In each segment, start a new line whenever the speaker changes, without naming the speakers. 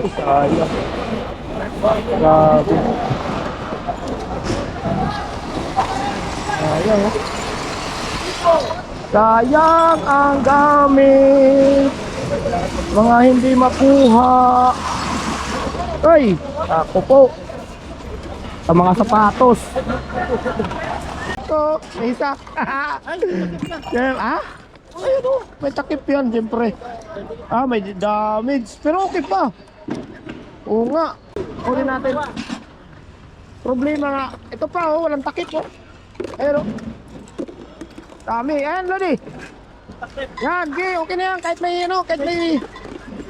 Sayang. Grabe. Sayang. Sayang ang gamit. Mga hindi makuha. Ay, ako po. Sa mga sapatos. Ito, may isa. Yan, ah? Ayun may takip yan, siyempre. Ah, may damage. Pero okay pa. Oo nga. Kunin natin. Problema nga. Ito pa oh, walang takip oh. Ayun oh. Dami. Ayan, Lodi. Yan, G, okay na yan. Kahit may ano, kahit may...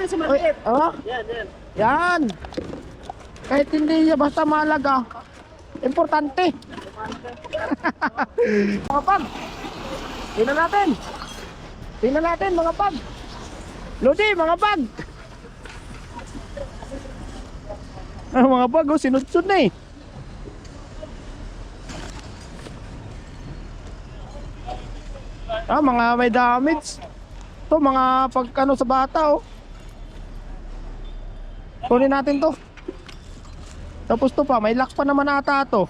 Uy, oh? Yan. Kahit hindi basta malaga. Importante. mga pag. Tingnan natin. Tingnan natin mga pag. Lodi, mga pag. Ah, mga pag, oh, sinudsud na eh. Ah, mga may damage. To mga pagkano sa bata oh. Kunin natin to. Tapos to pa, may lock pa naman ata to.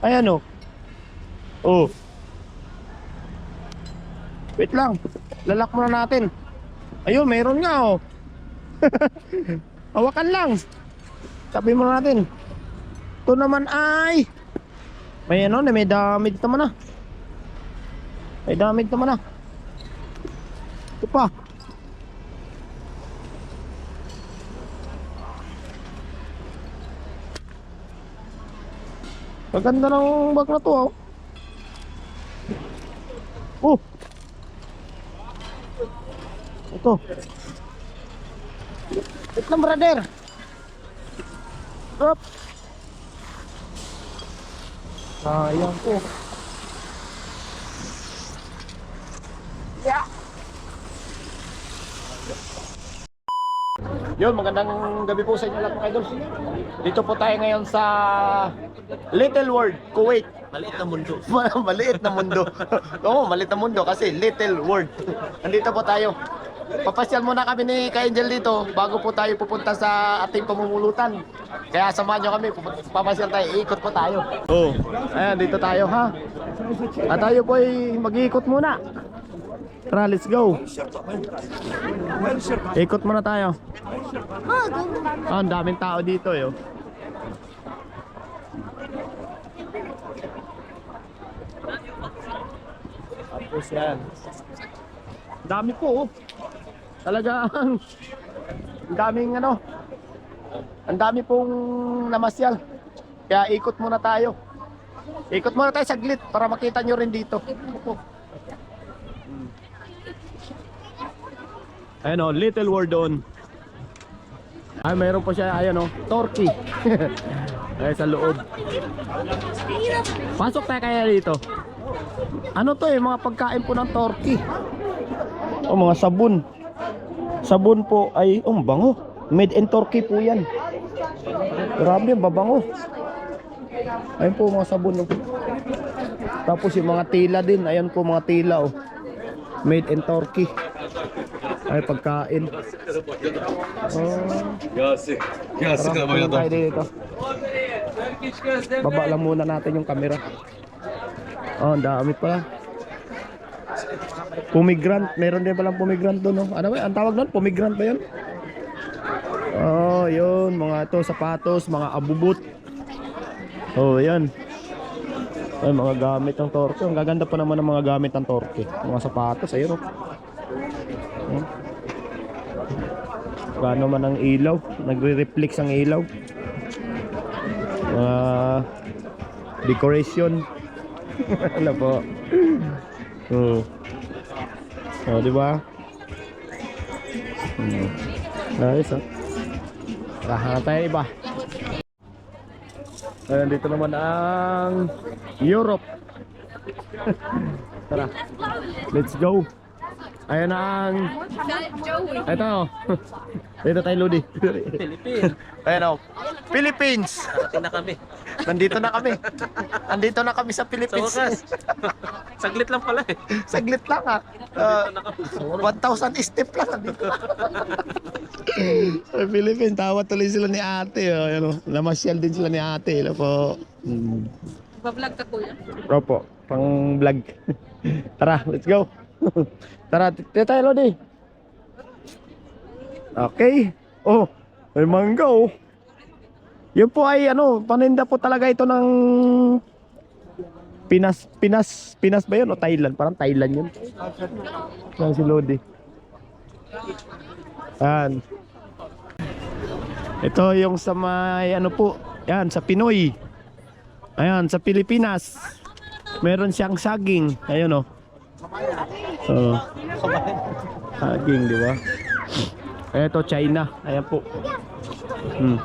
Ayan oh. Oh. Wait lang. Lalak muna natin. Ayun, mayroon nga oh. Hawakan lang. Sabi muna natin. Ito naman ay may ano, may damage naman ah. May damage naman ah. Ito pa. Maganda ng bag na to oh. Oh. Ito. Lang brother. Drop. Sayang po. Yeah. Yun, magandang gabi po sa inyo lahat mga idol. Dito po tayo ngayon sa Little World, Kuwait.
Maliit na mundo.
maliit na mundo. Oo, maliit na mundo kasi Little World. Nandito po tayo. Papasyal muna kami ni Ka Angel dito bago po tayo pupunta sa ating pamumulutan. Kaya samahan nyo kami, papasyal tayo, ikot po tayo. Oo, ayan, dito tayo ha. At tayo po ay mag-iikot muna. Tara, let's go. Ikot muna tayo. Ah, ang daming tao dito eh. oh. Tapos yan. Dami po oh. Talagang ang daming ano. Ang dami pong namasyal. Kaya ikot muna tayo. Ikot muna tayo saglit para makita nyo rin dito. Opo. Ayan o, Little World doon. Ay, mayroon po siya, ayan o, Turkey. Ay, sa loob. Pasok tayo kaya dito. Ano to eh, mga pagkain po ng Turkey. O, mga sabon. Sabon po ay, oh, bango. Made in Turkey po yan. Grabe, ang babango. Ayun po mga sabon. Oh. Tapos yung mga tila din, ayan po mga tila oh. Made in Turkey. Ay pagkain. Oh,
Yasi. Yasi
tara, punta tayo dito. Baba lang muna natin yung camera. Oh, ang dami pala. Pumigrant, meron din palang pumigrant doon, no? Ano ba? Ang tawag doon, pumigrant ba 'yan? Oh, yun, mga to sapatos, mga abubot. Oh, 'yan. Ay, mga gamit ng torque. Ang gaganda pa naman ng mga gamit ng torque. Mga sapatos, ayun oh. Hmm. Gaano man ang ilaw, nagre-reflex ang ilaw. Mga decoration. ano po? Hmm. Oh, di ba? Hmm. Nice, ah. Tara, tayo iba. Ayan, dito naman ang Europe. Tara, let's go. Ayan ang... Ito. Dito tayo, Lodi.
Philippines.
Ayan o. Philippines.
Parating na kami.
Nandito na kami. Nandito na kami sa
Sa
Philippines.
wakas. Saglit lang pala eh.
Saglit lang ah. Uh, 1,000 step lang nandito. Sa Philippines, tawa tuloy sila ni ate. Oh. Ano, namasyal din sila ni ate. Ano po. Mm.
Bablog ka kuya?
Opo, pang vlog. Tara, let's go. Tara, tayo, Lodi. Okay. Oh, may mangga oh. Yun po ay ano, paninda po talaga ito ng Pinas, Pinas, Pinas ba yun o Thailand? Parang Thailand yun. Yan si Lodi. Yan. Ito yung sa may ano po, yan sa Pinoy. Ayan, sa Pilipinas. Meron siyang saging. Ayun oh. Oh. Saging, di ba? Ito, China. Ayan po. Hmm.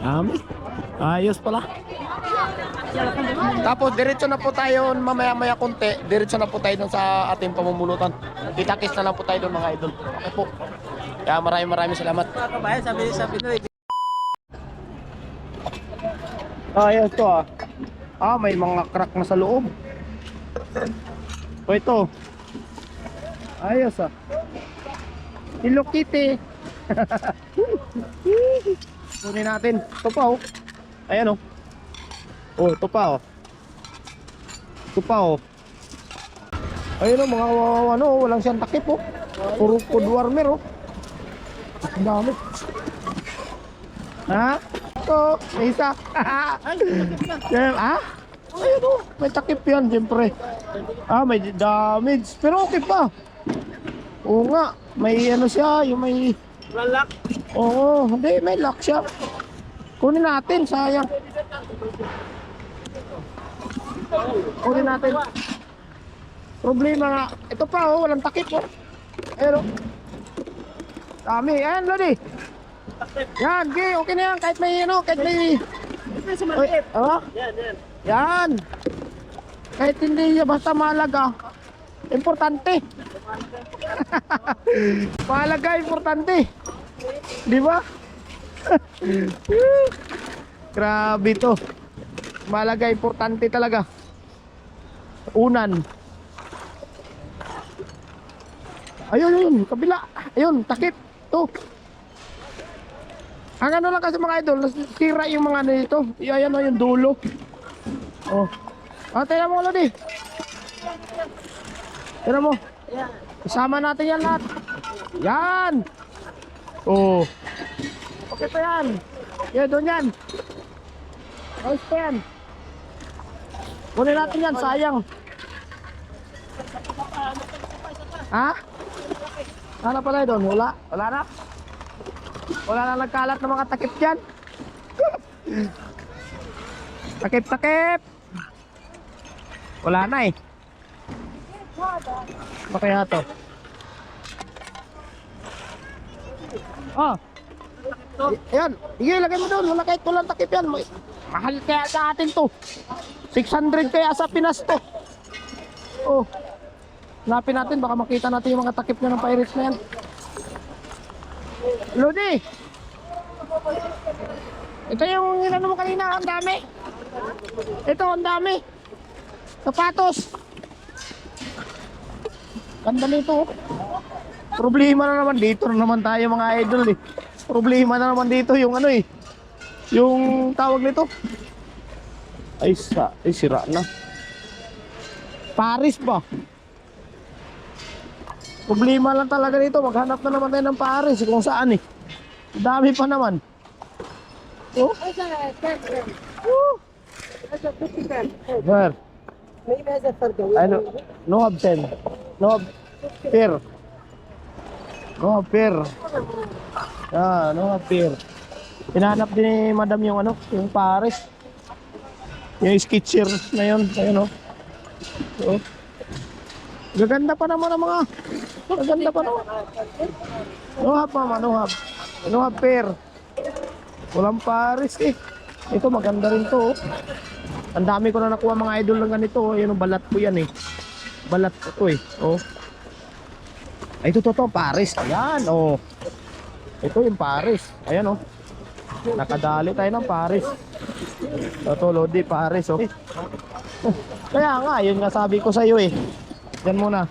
Dami. Ayos pala. Tapos diretso na po tayo mamaya-maya konti. Diretso na po tayo dun sa ating pamumulutan. Itakis na lang po tayo dun mga idol. Okay po. Kaya maraming maraming salamat.
Mga kabayan, sabi sa Pinoy,
Ah, to ah. Ah, may mga crack na sa loob. O ito. Ayos ah. Hello Kitty. Kunin natin. Ito pa oh. Ayan oh. Oh, ito pa oh. Ito pa oh. Ayun oh, mga wawaw, ano, walang siyang takip oh. Puro food warmer oh. Ang dami. Ha? Ito, may isa. Yan, ah? Ayun oh, may takip yan, siyempre. Ah, may damage. Pero okay pa. Oo nga, may ano siya, yung may...
lalak.
Oo, hindi, may lock siya. Kunin natin, sayang. Kunin natin. Problema nga, ito pa oh, walang takip oh. Oh. Dami, ayan Lodi. Yan, okay, okay na yan, kahit may ano, kahit may... Uy, oh,
Yan, yan.
yan. Kahit hindi basta mahalaga. Importante. Mahalaga, importante. Di ba? Grabe to. Mahalaga, importante talaga. Unan. Ayun, ayun, kabila. Ayun, takip. To. Ang ano lang kasi mga idol, sira yung mga ano dito. Ayan o, yung dulo. Oh. Ah, tingnan mo, Lodi. Tingnan mo. Isama natin yan lahat. Yan. Oh. Okay pa yan. Yan, doon yan. Ayos pa yan. Kunin natin yan, sayang. Ha? Ano pala doon? Wala? Wala na? Wala na nagkalat ng mga takip dyan? takip, takip! Wala na eh. Ano kaya to? Oh. Ayan, sige, lagay mo doon. Wala kahit walang takip yan. Ma- Mahal kaya sa atin to. 600 kaya sa Pinas to. Oh. Hanapin natin, baka makita natin yung mga takip niya ng pirates na yan. Lodi! Ito yung inano mo kanina, ang dami. Ito, ang dami. Sapatos. Ganda nito. oh. Problema na naman dito na naman tayo mga idol eh. Problema na naman dito yung ano eh. Yung tawag nito. Ay, sa, ay sira na. Paris ba? Problema lang talaga dito. Maghanap na naman tayo ng Paris kung saan eh. Dami pa naman. Oh,
Woo! That's a 50 cent.
where?
Maybe has a further.
I don't, no 10. No have No have pair. Ah, no have pair. Hinahanap din ni madam yung ano, yung Paris. Yung sketcher na yun. Ayun oh. Oh. Gaganda pa naman ang mga. Gaganda pa naman. No have mama. No have pair. Walang Paris eh. Ito maganda rin to oh. Ang dami ko na nakuha mga idol ng ganito. oh. Yan, oh, balat ko yan eh. Balat ko to eh. Oh. Ay, ito to, Paris. Ayan, oh. Ito yung Paris. Ayan, oh. Nakadali tayo ng Paris. Ito, Lodi, Paris, oh. Oh, Kaya nga, yun nga sabi ko sa iyo eh. Diyan muna.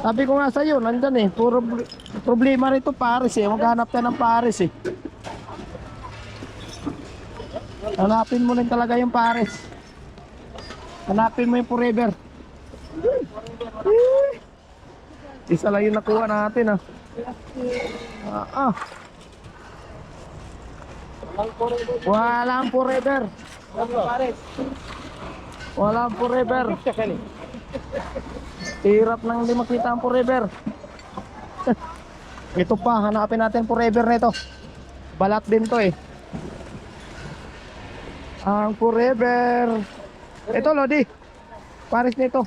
Sabi ko nga sa iyo, nandyan eh. Puro, Problema rito Paris eh. Maghanap ka ng Paris eh. Hanapin mo rin talaga yung Paris. Hanapin mo yung forever. Eh, Isa lang yung nakuha natin ah. Ah, ah. Walang forever. Walang forever. Hirap nang hindi makita ang forever. Ito pa, hanapin natin forever nito. Balat din to eh. Ang forever. Ito Lodi. Paris nito.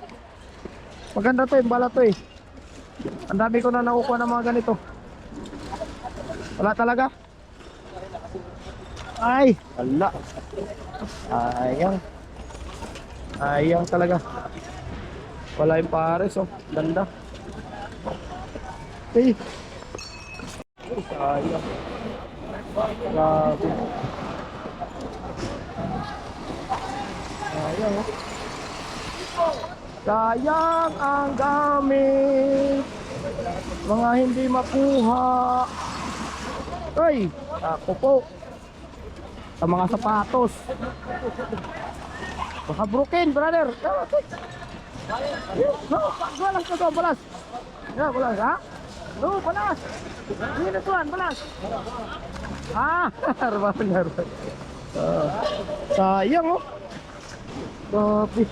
Maganda to yung balat to eh. Ang dami ko na nakukuha ng mga ganito. Wala talaga. Ay, wala. Ayang. Ayang talaga. Wala yung pares oh. Ganda. Hey. Sayang. Grabe. Sayang oh. Sayang ang gamit. Mga hindi makuha. Ay, ako po. Sa mga sapatos. Baka broken, brother. No, balas na to, balas. Ya, balas, ha? No, balas. Ini na tuan, balas. Ah, harba benar. Ah, sayang oh. Tapi.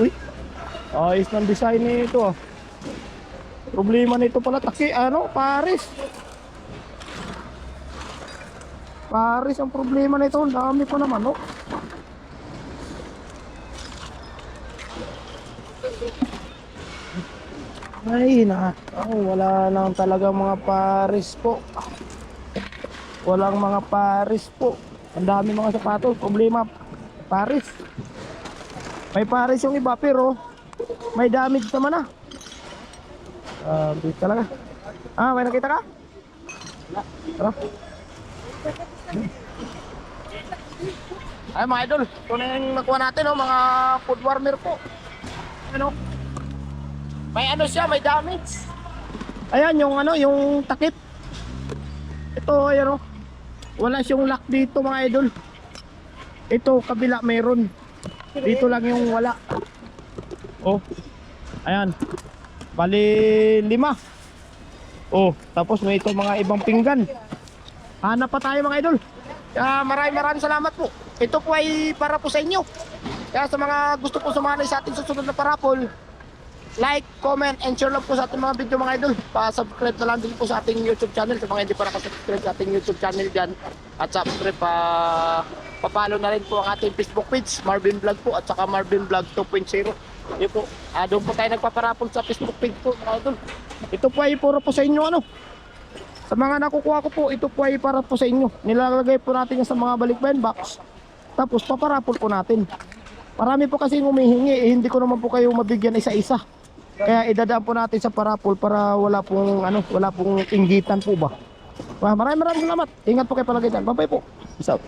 Uy. Ayos ng design nito ah. Problema nito pala taki ano, Paris. Paris ang problema nito, ang dami pa naman oh. Ay, na. Oh, wala lang talaga mga Paris po. Walang mga Paris po. Ang dami mga sapatos, problema Paris. May Paris yung iba pero may damage naman ah. Ah, uh, talaga. Ah, may nakita ka? Tara. Ay mga idol, ito na yung nakuha natin oh, mga food warmer po. Ano? May ano siya, may damage. Ayan yung ano, yung takip. Ito ayan oh. Wala siyang lock dito mga idol. Ito kabila meron. Dito lang yung wala. Oh. Ayan. Bali lima. Oh, tapos may ito mga ibang pinggan. Hanap pa tayo mga idol. Kaya maraming maraming salamat po. Ito po ay para po sa inyo. Kaya sa mga gusto po sumali sa ating susunod na parapol, like, comment, and share lang po sa ating mga video mga idol. Pa-subscribe na lang din po sa ating YouTube channel. Sa mga hindi pa nakasubscribe sa ating YouTube channel dyan. At subscribe pa papalo na rin po ang ating Facebook page, Marvin Vlog po at saka Marvin Vlog 2.0. Yun po. Ah, doon po tayo nagpaparapol sa Facebook page po mga idol. Ito po ay puro po sa inyo ano. Sa mga nakukuha ko po, ito po ay para po sa inyo. Nilalagay po natin yan sa mga balikbayan box. Tapos paparapol po natin. Marami po kasi humihingi, eh, hindi ko naman po kayo mabigyan isa-isa. Kaya idadaan po natin sa parapol para wala pong ano, wala pong inggitan po ba. Maraming maraming salamat. Ingat po kayo palagi dyan. Bye-bye po. Peace out.